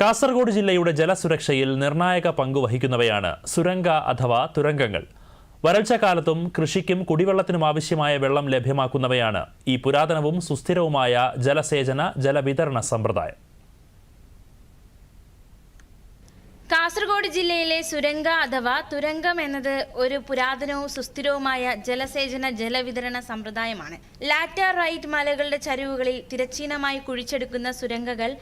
കാസർഗോഡ് ജില്ലയുടെ ജലസുരക്ഷയിൽ നിർണായക പങ്ക് വഹിക്കുന്നവയാണ് സുരംഗ അഥവാ തുരങ്കങ്ങൾ. വരൾച്ച കാലത്തും കൃഷിക്കും കുടിവെള്ളത്തിനും ആവശ്യമായ വെള്ളം ലഭ്യമാക്കുന്നവയാണ് ഈ പുരാതനവും സുസ്ഥിരവുമായ ജലസേചന ജലവിതരണ സമ്പ്രദായം. കാസർഗോഡ് ജില്ലയിലെ സുരംഗ അഥവാ തുരങ്കം എന്നത് ഒരു പുരാതനവും സുസ്ഥിരവുമായ ജലസേചന ജലവിതരണ സമ്പ്രദായമാണ്. ലാറ്ററൈറ്റ് മലകളുടെ ചരിവുകളിൽ തിരച്ചീനമായി കുഴിച്ചെടുക്കുന്ന സുരംഗകൾ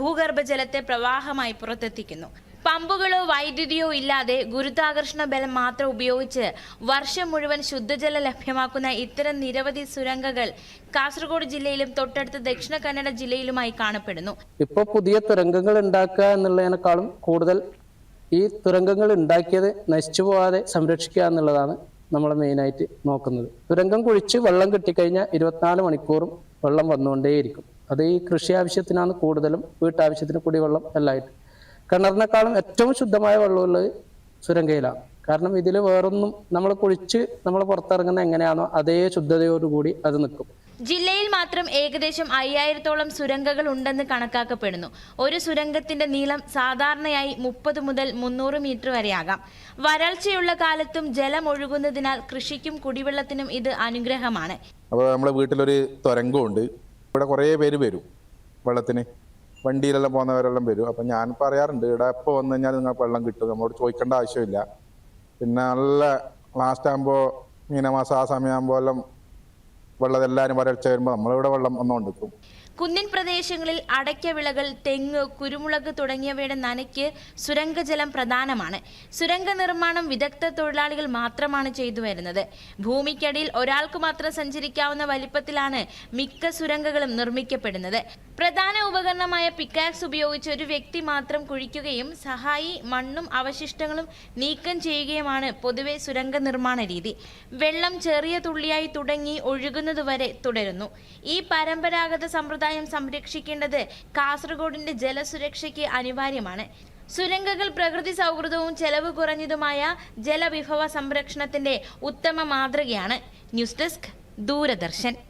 ഭൂഗർഭജലത്തെ പ്രവാഹമായി പുറത്തെത്തിക്കുന്നു. പമ്പുകളോ വൈദ്യുതിയോ ഇല്ലാതെ ഗുരുത്വാകർഷണ ബലം മാത്രം ഉപയോഗിച്ച് വർഷം മുഴുവൻ ശുദ്ധജലം ലഭ്യമാക്കുന്ന ഇത്തരം നിരവധി സുരംഗകൾ കാസർഗോഡ് ജില്ലയിലും തൊട്ടടുത്ത ദക്ഷിണ കന്നഡ ജില്ലയിലുമായി കാണപ്പെടുന്നു. ഇപ്പോൾ പുതിയ തുരങ്കങ്ങൾ ഉണ്ടാക്കുക എന്നുള്ളതിനേക്കാളും കൂടുതൽ ഈ തുരങ്കങ്ങൾ ഉണ്ടാക്കിയത് നശിച്ചു പോകാതെ സംരക്ഷിക്കുക എന്നുള്ളതാണ് നമ്മൾ മെയിനായിട്ട് നോക്കുന്നത്. തുരങ്കം കുഴിച്ച് വെള്ളം കിട്ടിക്കഴിഞ്ഞാൽ ഇരുപത്തിനാല് മണിക്കൂറും വെള്ളം വന്നുകൊണ്ടേയിരിക്കും. അത് ഈ കൃഷി ആവശ്യത്തിനാണ് കൂടുതലും വീട്ടാവശ്യത്തിന് കുടിവെള്ളം എല്ലായിട്ട്. കിണറിനേക്കാളും ഏറ്റവും ശുദ്ധമായ വെള്ളമുള്ളത് സുരങ്കയിലാണ് കാരണം ഇതിൽ വേറൊന്നും നമ്മൾ കുഴിച്ച് നമ്മൾ പുറത്തിറങ്ങുന്ന എങ്ങനെയാണോ അതേ ശുദ്ധതയോടുകൂടി അത് നിൽക്കും. ജില്ലയിൽ മാത്രം ഏകദേശം അയ്യായിരത്തോളം സുരംഗകൾ ഉണ്ടെന്ന് കണക്കാക്കപ്പെടുന്നു. ഒരു സുരംഗത്തിന്റെ നീളം സാധാരണയായി മുപ്പത് മുതൽ മുന്നൂറ് മീറ്റർ വരെയാകാം. വരൾച്ചയുള്ള കാലത്തും ജലം ഒഴുകുന്നതിനാൽ കൃഷിക്കും കുടിവെള്ളത്തിനും ഇത് അനുഗ്രഹമാണ്. അപ്പോൾ നമ്മുടെ വീട്ടിലൊരു തുരങ്കമുണ്ട് ഇവിടെ കുറേ പേര് വരും വെള്ളത്തിന്. വണ്ടിയിലെല്ലാം പോകുന്നവരെല്ലാം വരും. അപ്പം ഞാൻ പറയാറുണ്ട് ഇവിടെ എപ്പോൾ വന്നു കഴിഞ്ഞാൽ നിങ്ങൾക്ക് വെള്ളം കിട്ടും. നമ്മളോട് ചോദിക്കേണ്ട ആവശ്യമില്ല. പിന്നെ നല്ല ലാസ്റ്റ് ആകുമ്പോൾ മീനമാസം ആ സമയമാകുമ്പോൾ എല്ലാം വെള്ളം എല്ലാവരും വരൾച്ച വരുമ്പോൾ നമ്മളിവിടെ വെള്ളം വന്നുകൊണ്ടിരിക്കും. കുന്നിൻ പ്രദേശങ്ങളിൽ അടയ്ക്ക വിളകൾ തെങ്ങ് കുരുമുളക് തുടങ്ങിയവയുടെ നനയ്ക്ക് സുരംഗജലം പ്രധാനമാണ്. സുരംഗ നിർമ്മാണം വിദഗ്ധ തൊഴിലാളികൾ മാത്രമാണ് ചെയ്തു വരുന്നത്. ഭൂമിക്കടിയിൽ ഒരാൾക്ക് മാത്രം സഞ്ചരിക്കാവുന്ന വലിപ്പത്തിലാണ് മിക്ക സുരംഗങ്ങളും നിർമ്മിക്കപ്പെടുന്നത്. പ്രധാന ഉപകരണമായ പിക്കാക്സ് ഉപയോഗിച്ച് ഒരു വ്യക്തി മാത്രം കുഴിക്കുകയും സഹായി മണ്ണും അവശിഷ്ടങ്ങളും നീക്കം ചെയ്യുകയുമാണ് പൊതുവെ സുരംഗ നിർമ്മാണ രീതി. വെള്ളം ചെറിയ തുള്ളിയായി തുടങ്ങി ഒഴുകുന്നതുവരെ തുടരുന്നു. ഈ പരമ്പരാഗത സമ്പ്രദായം സംരക്ഷിക്കേണ്ടത് കാസർഗോഡിന്റെ ജലസുരക്ഷയ്ക്ക് അനിവാര്യമാണ്. സുരംഗകൾ പ്രകൃതി സൗഹൃദവും ചെലവ് കുറഞ്ഞതുമായ ജലവിഭവ സംരക്ഷണത്തിന്റെ ഉത്തമ മാതൃകയാണ്. News desk Doordarshan.